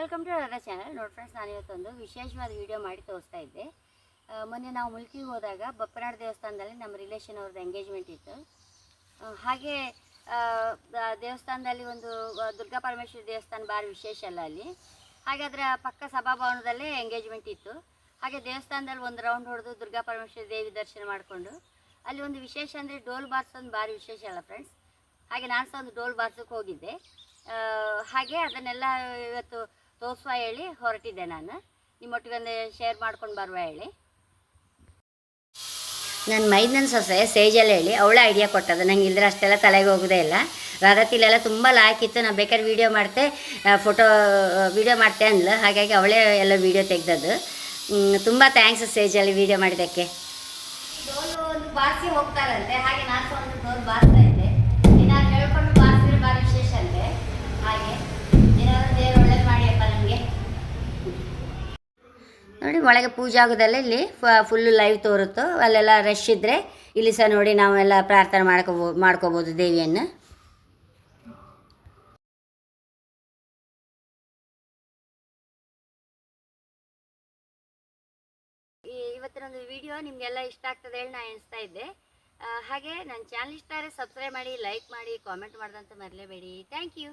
Welcome to Radha channel ನೋಡಿ friends ನಾನು ಇವತ್ತೊಂದು ವಿಶೇಷವಾದ ವಿಡಿಯೋ ಮಾಡಿ ತೋರಿಸ್ತಾ ಇದ್ದೆ. ಮೊನ್ನೆ ನಾವು ಮುಲ್ಕಿಗೆ ಹೋದಾಗ ಬಪ್ಪನಾಡು ದೇವಸ್ಥಾನದಲ್ಲಿ ನಮ್ಮ ರಿಲೇಷನ್ ಅವ್ರದ್ದು ಎಂಗೇಜ್ಮೆಂಟ್ ಇತ್ತು. ಹಾಗೆ ದೇವಸ್ಥಾನದಲ್ಲಿ ಒಂದು ದುರ್ಗಾ ಪರಮೇಶ್ವರಿ ದೇವಸ್ಥಾನ ಭಾರಿ ವಿಶೇಷ ಅಲ್ಲ ಅಲ್ಲಿ. ಹಾಗೆ ಅದರ ಪಕ್ಕ ಸಭಾಭವನದಲ್ಲೇ ಎಂಗೇಜ್ಮೆಂಟ್ ಇತ್ತು. ಹಾಗೆ ದೇವಸ್ಥಾನದಲ್ಲಿ ಒಂದು ರೌಂಡ್ ಹೊಡೆದು ದುರ್ಗಾ ಪರಮೇಶ್ವರಿ ದೇವಿ ದರ್ಶನ ಮಾಡಿಕೊಂಡು, ಅಲ್ಲಿ ಒಂದು ವಿಶೇಷ ಅಂದರೆ ಡೋಲ್ ಬಾರ್ಸೋದು ಭಾರಿ ವಿಶೇಷ ಅಲ್ಲ ಫ್ರೆಂಡ್ಸ್ ಹಾಗೆ ನಾನು ಸಹ ಒಂದು ಡೋಲ್ ಬಾರ್ಸಕ್ಕೆ ಹೋಗಿದ್ದೆ. ಹಾಗೆ ಅದನ್ನೆಲ್ಲ ಇವತ್ತು ತೋರಿಸುವ ಹೇಳಿ ಹೊರಟಿದ್ದೆ ನಾನು. ನಿಮ್ಮೊಟ್ಟಿಗೊಂದು ಶೇರ್ ಮಾಡ್ಕೊಂಡು ಬರುವ ಹೇಳಿ. ನನ್ನ ಮೈದನ ಸೊಸೆ ಸೇಜಲ್ಲಿ ಹೇಳಿ ಅವಳೇ ಐಡಿಯಾ ಕೊಟ್ಟದ್ದು. ನಂಗೆ ಇಲ್ದ್ರೆ ಅಷ್ಟೆಲ್ಲ ತಲೆಗೆ ಹೋಗೋದೇ ಇಲ್ಲ. ರಾಧಾತಿಲೆಲ್ಲ ತುಂಬ ಲಾಯ್ಕಿತ್ತು ನಾನು ಬೇಕಾದ್ರೆ ವೀಡಿಯೋ ಮಾಡ್ತೆ ಫೋಟೋ ವೀಡಿಯೋ ಮಾಡ್ತೆ ಅಂದ್ಲು. ಹಾಗಾಗಿ ಅವಳೇ ಎಲ್ಲ ವೀಡಿಯೋ ತೆಗ್ದದ್ದು. ತುಂಬ ಥ್ಯಾಂಕ್ಸ್ ಸೇಜಲ್ಲಿ ವೀಡಿಯೋ ಮಾಡಿದ್ದಕ್ಕೆ. ಡೋಲು ಒಂದು ಬಾರಿಸಿ ಹೋಗ್ತಾರಂತೆ. ಹಾಗೆ ನಾನು ಒಂದು ಬಾರಿಸ್ತಾ ನೋಡಿ, ಒಳಗೆ ಪೂಜೆ ಆಗೋದಲ್ಲ ಇಲ್ಲಿ? ಫುಲ್ಲು ಲೈವ್ ತೋರುತ್ತೋ? ಅಲ್ಲೆಲ್ಲ ರಶ್ ಇದ್ದರೆ ಇಲ್ಲಿ ಸಹ ನೋಡಿ ನಾವೆಲ್ಲ ಪ್ರಾರ್ಥನೆ ಮಾಡ್ಕೋಬೋ ಮಾಡ್ಕೋಬೋದು ದೇವಿಯನ್ನು. ಈ ಇವತ್ತಿನ ಒಂದು ವಿಡಿಯೋ ನಿಮಗೆಲ್ಲ ಇಷ್ಟ ಆಗ್ತದೆ ಹೇಳಿ ನಾನು ಎಣಿಸ್ತಾ ಇದ್ದೆ. ಹಾಗೆ ನನ್ನ ಚಾನಲ್ ಇಷ್ಟ ಆದರೆ ಸಬ್ಸ್ಕ್ರೈಬ್ ಮಾಡಿ ಲೈಕ್ ಮಾಡಿ ಕಾಮೆಂಟ್ ಮಾಡ್ದಂತ ಮರಲೇಬೇಡಿ. Thank you